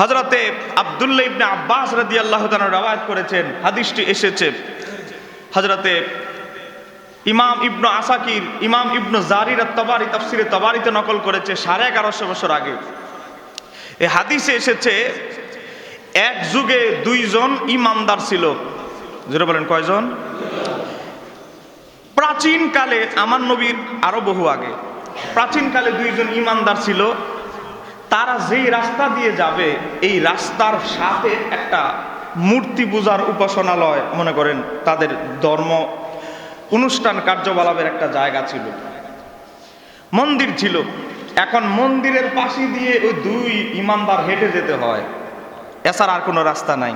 হজরতে আবদুল্লাহ ইবনে আব্বাস রাদি আল্লাহ রাবায়াত করেছেন, হাদিসটি এসেছে। হজরতে ইমাম ইবনু আসাকির, ইমাম ইবনু জারির তবারি তাফসিরে তবারিতে নকল করেছে সাড়ে এগারোশো বছর আগে। এই হাদিসে এসেছে, এক যুগে দুইজন ইমানদার ছিল। যেটা বলেন, কয়জন? প্রাচীনকালে, আমার নবীর আরও বহু আগে। প্রাচীনকালে দুইজন ইমানদার ছিল। তারা যেই রাস্তা দিয়ে যাবে, এই রাস্তার সাথে একটা মূর্তি পূজার উপাসনালয়, মনে করেন, তাদের ধর্ম অনুষ্ঠান কার্যকলাপের একটা জায়গা ছিল। মন্দির ছিল। এখন মন্দিরের পাশে দিয়ে ওই দুই ইমানদার হেঁটে যেতে হয়। এছাড়া আর কোনো রাস্তা নাই।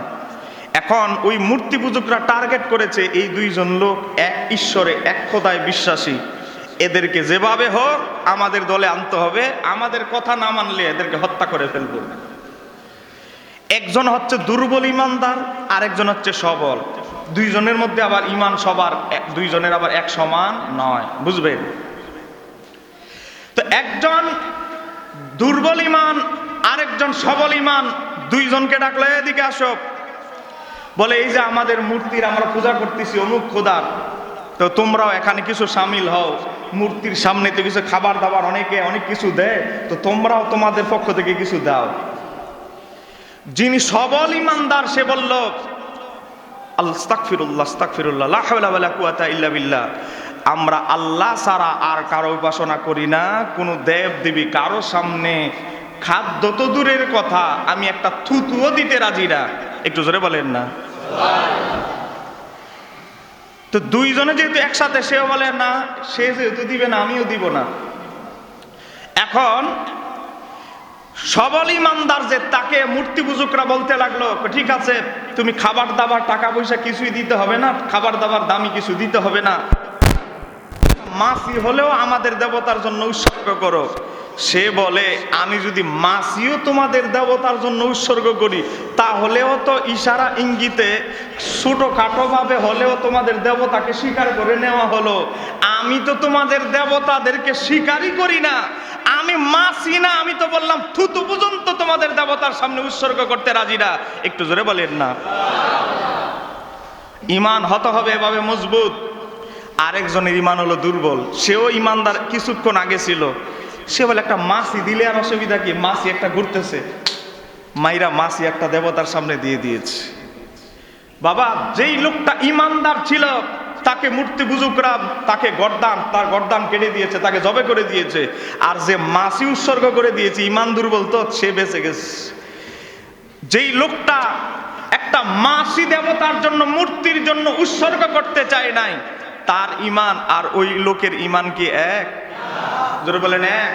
এখন ওই মূর্তি পূজকরা টার্গেট করেছে, এই দুইজন লোক এক ঈশ্বরে, এক খোদায় বিশ্বাসী। এদেরকে যেভাবে হোক আমাদের দলে আনতে হবে, আমাদের কথা না মানলে এদেরকে হত্যা করে ফেলব। একজন হচ্ছে দুর্বল ইমানদার, আরেকজন হচ্ছে সবল। দুইজনের মধ্যে আবার ইমান সবার দুইজনের আবার এক সমান নয়, বুঝবেন? তো একজন দুর্বল ইমান, আরেকজন সবল ইমান, দুইজনকে ডাকলে, এদিকে আসো। বলে, এই যে আমাদের মূর্তির আমরা পূজা করতেছি, অমুক খোদার। তো তোমরাও এখানে কিছু সামিল হও। মূর্তির সামনে তো কিছু খাবার দাবার অনেকে অনেক কিছু দেয়। তো তোমরাও তোমাদের পক্ষ থেকে কিছু দাও। যিনি সবল ইমানদার, সে বলল আমরা আল্লাহ ছাড়া আর কারও উপাসনা করি না। কোনো দেব দেবী কারও সামনে খাদ্য তো দূরের কথা। আমি একটা থুতুও দিতে রাজি না। একটু জোরে বলেন না। তো দুইজনে যেহেতু একসাথে, সেও বলে, না, সে যেহেতু দিবে না, আমিও দিব না। এখন সবল ইমানদার যে তাকে মূর্তি পুজুকরা বলতে লাগল ঠিক আছে, তুমি খাবার দাবার, টাকা পয়সা কিছুই দিতে হবে না, খাবার দাবার দামি কিছু দিতে হবে না। মাসি হলেও আমাদের দেবতার জন্য উৎসর্গ করো। সে বলে, আমি যদি মাসিও তোমাদের দেবতার জন্য উৎসর্গ করি, তাহলেও তো ইশারা ইঙ্গিতে ছোটোখাটো ভাবে হলেও তোমাদের দেবতাকে স্বীকার করে নেওয়া হলো। আমি তো তোমাদের দেবতাদেরকে স্বীকারই করি না। আমি মাসি না, আমি তো বললাম, থুতু পর্যন্ত তোমাদের দেবতার সামনে উৎসর্গ করতে রাজি না। একটু জোরে বলেন না। ইমান হতে হবে এভাবে মজবুত। আরেকজনের ইমান হলো দুর্বল। সেও ইমানদার কিছুক্ষণ আগে ছিল। সে বলে, একটা মাসি দিলে আর অসুবিধা কি? মাসি একটা ঘুরতেছে। মাইরা মাসি একটা দেবতার সামনে দিয়ে দিয়েছে। বাবা, যেই লোকটা ইমানদার ছিল, তাকে মূর্তি বুজুকরা তাকে গর্দান, তার গর্দান কেটে দিয়েছে, তাকে জবে করে দিয়েছে। আর যে মাসি উৎসর্গ করে দিয়েছে, ইমান দুর্বল তো, সে বেঁচে গেছে। যেই লোকটা একটা মাসি দেবতার জন্য, মূর্তির জন্য উৎসর্গ করতে চায় নাই, তার ইমান আর ওই লোকের ইমান কি এক? জোরে বলেন এক